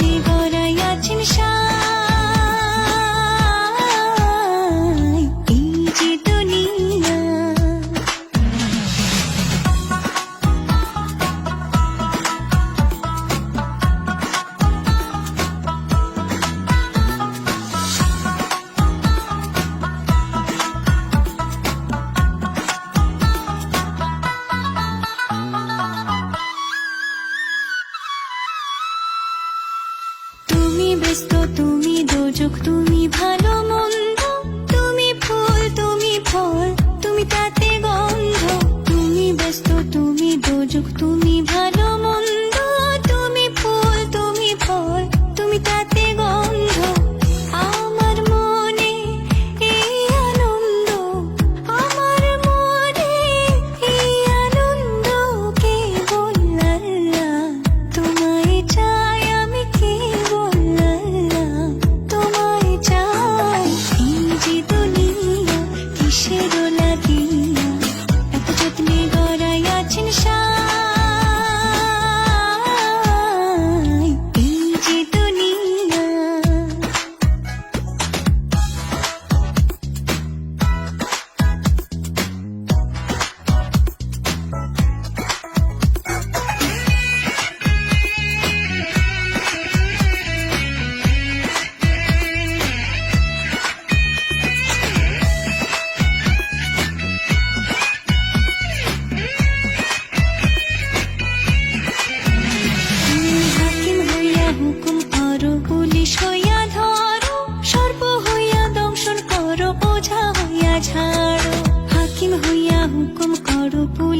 তিনি গড়াইয়াছেন সা кто বোঝা হইয়া ঝাড়ো হাকিম হইয়া হুকুম করো পুলিশ